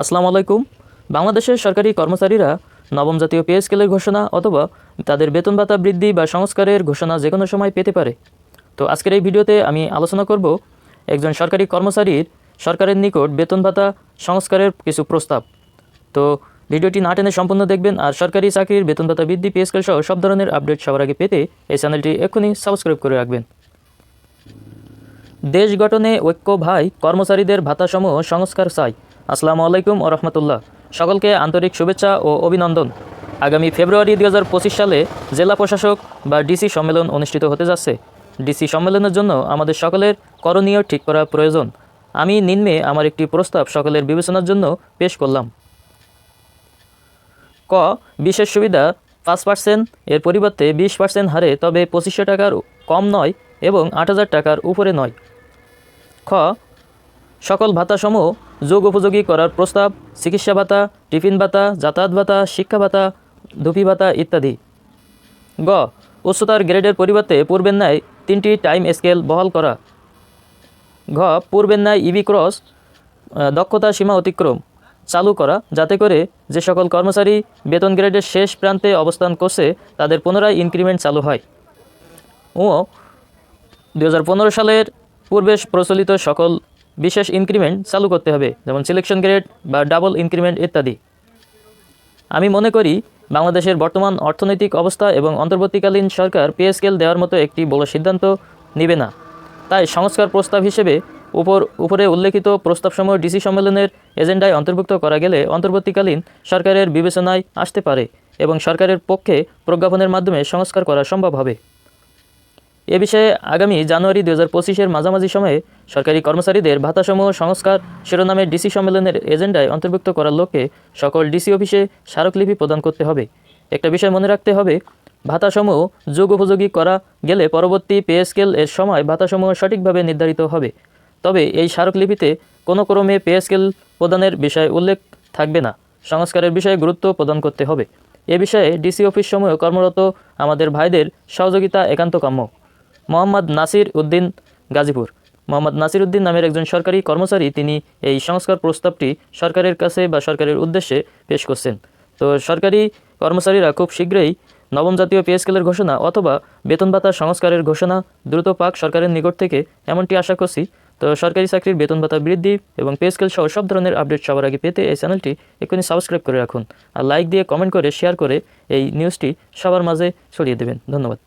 আসসালামু আলাইকুম। বাংলাদেশের সরকারি কর্মচারীরা নবম জাতীয় পে স্কেলের ঘোষণা অথবা তাদের বেতন ভাতা বৃদ্ধি বা সংস্কারের ঘোষণা যে কোনো সময় পেতে পারে। তো আজকের এই ভিডিওতে আমি আলোচনা করব একজন সরকারি কর্মচারীর সরকারের নিকট বেতন ভাতা সংস্কারের কিছু প্রস্তাব। তো ভিডিওটি না টেনে সম্পূর্ণ দেখবেন আর সরকারি চাকরির বেতন ভাতা বৃদ্ধি, পে স্কেল সহ সব ধরনের আপডেট সবার আগে পেতে এই চ্যানেলটি এক্ষুনি সাবস্ক্রাইব করে রাখবেন। দেশ গঠনে ঐক্য ভাই কর্মচারীদের ভাতাসমূহ সংস্কার চাই। আসসালামু আলাইকুম ও রহমতুল্লাহ। সকলকে আন্তরিক শুভেচ্ছা ও অভিনন্দন। আগামী ফেব্রুয়ারি দু হাজার পঁচিশ সালে জেলা প্রশাসক বা ডিসি সম্মেলন অনুষ্ঠিত হতে যাচ্ছে। ডিসি সম্মেলনের জন্য আমাদের সকলের করণীয় ঠিক করা প্রয়োজন। আমি নিম্নে আমার একটি প্রস্তাব সকলের বিবেচনার জন্য পেশ করলাম। ক, বিশেষ সুবিধা পাঁচ পার্সেন্ট এর পরিবর্তে বিশ পার্সেন্ট হারে তবে পঁচিশশো টাকার কম নয় এবং আট হাজার টাকার উপরে নয়। খ সকল ভাতাসমূহ যোগ উপযোগী করার প্রস্তাব, চিকিৎসা ভাতা, টিফিন ভাতা, যাতায়াত ভাতা, শিক্ষা ভাতা, ধুপি ভাতা ইত্যাদি। গ, উচ্চতার গ্রেডের পরিবর্তে পূর্বের ন্যায় তিনটি টাইম স্কেল বহাল করা। ঘ, পূর্বের ন্যায় ইবি ক্রস দক্ষতা সীমা অতিক্রম চালু করা, যাতে করে যে সকল কর্মচারী বেতন গ্রেডের শেষ প্রান্তে অবস্থান করছে, তাদের পুনরায় ইনক্রিমেন্ট চালু হয়। ও দু হাজার পনেরো সালের পূর্বে প্রচলিত সকল বিশেষ ইনক্রিমেন্ট চালু করতে হবে, যেমন সিলেকশন গ্রেড বা ডাবল ইনক্রিমেন্ট ইত্যাদি। আমি মনে করি বাংলাদেশের বর্তমান অর্থনৈতিক অবস্থা এবং অন্তর্বর্তীকালীন সরকার পে স্কেল দেওয়ার মতো একটি বড় সিদ্ধান্ত নেবে না। তাই সংস্কার প্রস্তাব হিসেবে উপর, উপরে উল্লেখিত প্রস্তাবসমূহ ডিসি সম্মেলনের এজেন্ডায় অন্তর্ভুক্ত করা গেলে অন্তর্বর্তীকালীন সরকারের বিবেচনায় আসতে পারে এবং সরকারের পক্ষে প্রজ্ঞাপনের মাধ্যমে সংস্কার করা সম্ভব হবে। এ বিষয়ে আগামী জানুয়ারি দু হাজার পঁচিশের মাঝামাঝি সময়ে সরকারি কর্মচারীদের ভাতাসমূহ সংস্কার শিরোনামে ডিসি সম্মেলনের এজেন্ডায় অন্তর্ভুক্ত করার লক্ষ্যে সকল ডিসি অফিসে স্মারকলিপি প্রদান করতে হবে। একটা বিষয় মনে রাখতে হবে, ভাতাসমূহ যোগ উপযোগী করা গেলে পরবর্তী পে স্কেল এর সময় ভাতাসমূহ সঠিকভাবে নির্ধারিত হবে। তবে এই স্মারকলিপিতে কোনো ক্রমে পে স্কেল প্রদানের বিষয়ে উল্লেখ থাকবে না। সংস্কারের বিষয়ে গুরুত্ব প্রদান করতে হবে। এ বিষয়ে ডিসি অফিস সমূহে কর্মরত আমাদের ভাইদের সহযোগিতা একান্ত কাম্য। মোহাম্মদ নাসির উদ্দিন গাজীপুর। মোহাম্মদ নাসির উদ্দিন নামের একজন সরকারি কর্মচারী তিনি এই সংস্কার প্রস্তাবটি সরকারের কাছে বা সরকারের উদ্দেশ্যে পেশ করছেন। তো সরকারি কর্মচারীরা খুব শীঘ্রই নবম জাতীয় পে স্কেলের ঘোষণা অথবা বেতন ভাতা সংস্কারের ঘোষণা দ্রুত পাক সরকারের নিকট থেকে এমনটি আশা করছি। তো সরকারি চাকরির বেতন ভাতা বৃদ্ধি এবং পে স্কেল সহ সব ধরনের আপডেট সবার আগে পেতে এই চ্যানেলটি এক্ষুনি সাবস্ক্রাইব করে রাখুন। আর লাইক দিয়ে কমেন্ট করে, শেয়ার করে এই নিউজটি সবার মাঝে ছড়িয়ে দেবেন। ধন্যবাদ।